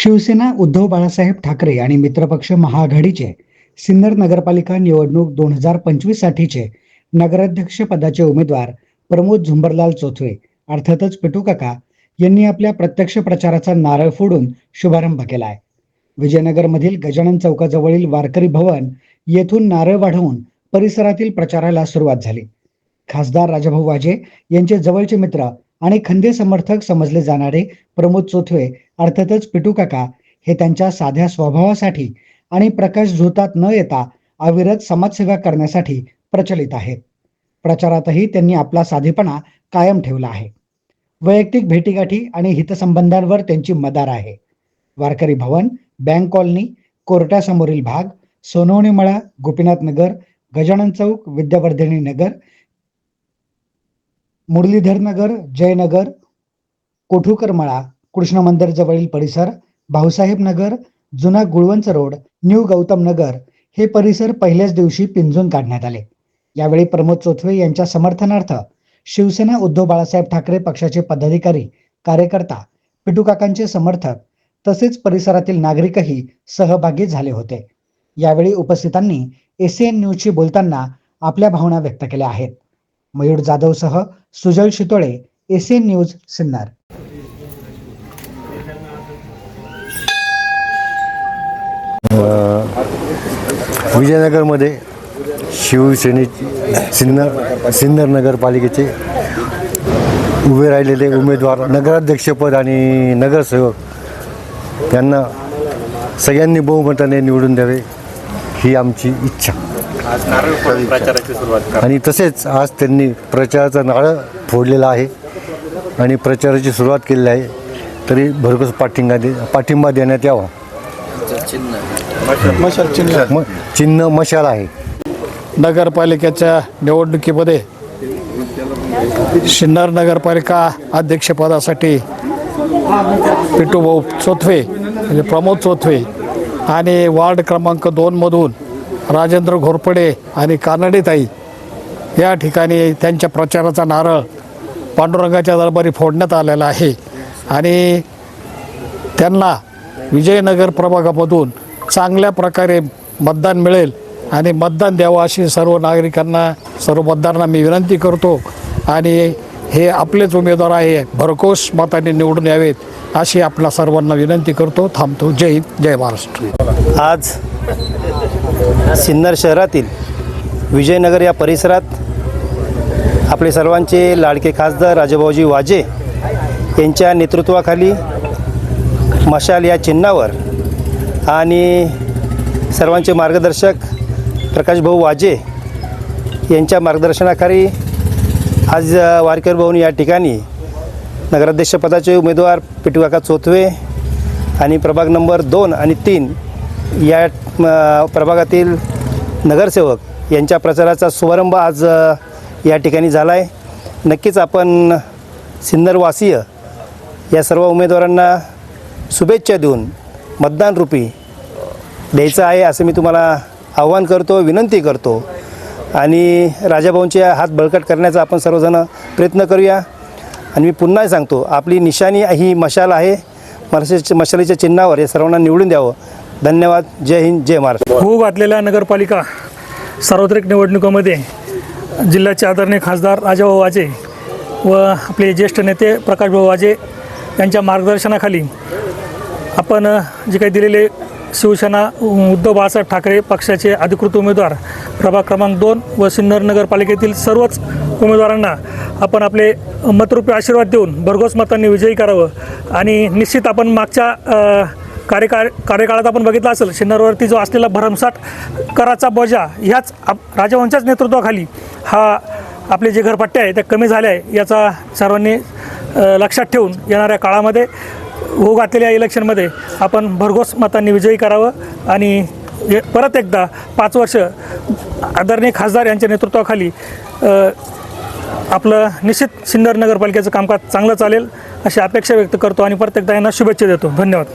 शिवसेना उद्धव बाळासाहेब ठाकरे आणि मित्रपक्ष महाआघाडीचे सिन्नर नगरपालिका निवडणूक दोन हजार पंचवीस साठीचे नगराध्यक्ष पदाचे उमेदवार प्रमोद झुंबरलाल चोथवे अर्थातच पिटू काका यांनी आपल्या प्रत्यक्ष प्रचाराचा नारळ फोडून शुभारंभ केलाय. विजयनगरमधील गजानन चौकाजवळील वारकरी भवन येथून नारळ वाढवून परिसरातील प्रचाराला सुरुवात झाली. खासदार राजाभाऊ वाजे यांचे जवळचे मित्र आणि खंदे समर्थक समजले जाणारे प्रमोद चोथवे अर्थातच पिटू काका हे त्यांच्या साध्या स्वभावासाठी आणि प्रकाश झोतात न येता अविरत समाजसेवा करण्यासाठी प्रचलित आहेत. प्रचारातही त्यांनी आपला साधेपणा कायम ठेवला आहे. वैयक्तिक भेटीगाठी आणि हितसंबंधांवर त्यांची मदार आहे. वारकरी भवन बँक कॉलनी कोर्टासमोरील भाग सोनवणी मळा गोपीनाथ नगर गजानन चौक विद्यावर्धिनी नगर मुरलीधरनगर जयनगर कोठूकरमळा कृष्ण मंदिर जवळील परिसर भाऊसाहेब नगर जुना गुळवंच रोड न्यू गौतम नगर हे परिसर पहिल्याच दिवशी पिंजून काढण्यात आले. यावेळी प्रमोद चोथवे यांच्या समर्थनार्थ शिवसेना उद्धव बाळासाहेब ठाकरे पक्षाचे पदाधिकारी कार्यकर्ता पिटू काकांचे समर्थक तसेच परिसरातील नागरिकही सहभागी झाले होते. यावेळी उपस्थितांनी एसीएन न्यूजशी बोलताना आपल्या भावना व्यक्त केल्या आहेत. मयूर जाधवसह सुजल शितोळे एसीएन न्यूज सिन्नर. विजयनगरमध्ये शिवसेनेची सिन्नर सिन्नर नगरपालिकेचे उभे राहिलेले उमेदवार नगराध्यक्षपद आणि नगरसेवक यांना सगळ्यांनी बहुमताने निवडून द्यावे ही आमची इच्छा. आज नारळ फोडून प्रचाराची सुरुवात करा. आणि तसेच आज त्यांनी प्रचाराचा नारळ फोडलेला आहे आणि प्रचाराची सुरुवात केलेली आहे. तरी भरघोस पाठिंबा दे पाठिंबा देण्यात यावा. म चिन्ह. मशाल. आहे. नगरपालिकेच्या निवडणुकीमध्ये सिन्नर नगरपालिका अध्यक्षपदासाठी पिटूभाऊ चोथवे म्हणजे प्रमोद चोथवे आणि वार्ड क्रमांक दोनमधून राजेंद्र घोरपडे आणि कानडीताई या ठिकाणी त्यांच्या प्रचाराचा नारळ पांडुरंगाच्या दरबारी फोडण्यात आलेला आहे. आणि त्यांना विजयनगर प्रभागामधून चांगल्या प्रकारे मतदान मिळेल आणि मतदान द्यावं अशी सर्व नागरिकांना सर्व मतदारांना मी विनंती करतो. आणि हे आपलेच उमेदवार आहे भरघोस मताने निवडून यावेत अशी आपल्या सर्वांना विनंती करतो. थांबतो. जय हिंद जय महाराष्ट्र. आज सिन्नर शहरातील विजयनगर या परिसरात आपले सर्वांचे लाडके खासदार राजाभाऊजी वाजे यांच्या नेतृत्वाखाली मशाल या चिन्हावर आणि सर्वांचे मार्गदर्शक प्रकाशभाऊ वाजे यांच्या मार्गदर्शनाखाली आज वारकर भवन या ठिकाणी नगराध्यक्षपदाचे उमेदवार पिटुकाका चोथवे आणि प्रभाग नंबर दोन आणि तीन या प्रभागातील नगरसेवक यांच्या प्रचाराचा शुभारंभ आज या ठिकाणी झाला आहे नक्कीच आपण सिन्नरवासीय या सर्व उमेदवारांना शुभेच्छा देऊन मतदानरूपी द्यायचं आहे असं मी तुम्हाला आव्हान करतो विनंती करतो. आणि राजाभाऊंचे हात बळकट करण्याचा आपण सर्वजण प्रयत्न करूया. आणि मी पुन्हा सांगतो आपली निशाणी ही मशाल आहे. मशालीच्या मशालीच्या चिन्हावर या सर्वांना निवडून द्यावं. धन्यवाद. जय हिंद जय महाराष्ट्र. होऊ घातलेल्या नगरपालिका सार्वत्रिक निवडणुकीमध्ये जिल्ह्याचे आदरणीय खासदार राजाभाऊ वाजे व आपले ज्येष्ठ नेते प्रकाशभाऊ वाजे यांच्या मार्गदर्शनाखाली आपण जे काही दिलेले शिवसेना उद्धव बाळासाहेब ठाकरे पक्षाचे अधिकृत उमेदवार प्रभाग क्रमांक दोन व सिन्नर नगरपालिकेतील सर्वच उमेदवारांना आपण आपले मतरूपी आशीर्वाद देऊन भरघोस मतांनी विजयी करावं आणि निश्चित आपण मागच्या कार्यकाळ कार्यकाळात आपण बघितलं असेल सिन्नरवरती जो असलेला भरमसाठ कराचा बोजा ह्याच आप राजवंशाच नेतृत्वाखाली हा आपले जे घरपट्टे आहे ते कमी झाले आहे याचा सर्वांनी लक्षात ठेवून येणाऱ्या काळामध्ये हो घातलेल्या इलेक्शनमध्ये आपण भरघोस मतांनी विजयी करावं आणि परत एकदा पाच वर्ष आदरणीय खासदार यांच्या नेतृत्वाखाली आपलं निश्चित सिन्नर नगरपालिकेचं कामकाज चांगलं चालेल अशी अपेक्षा व्यक्त करतो आणि परत एकदा यांना शुभेच्छा देतो. धन्यवाद.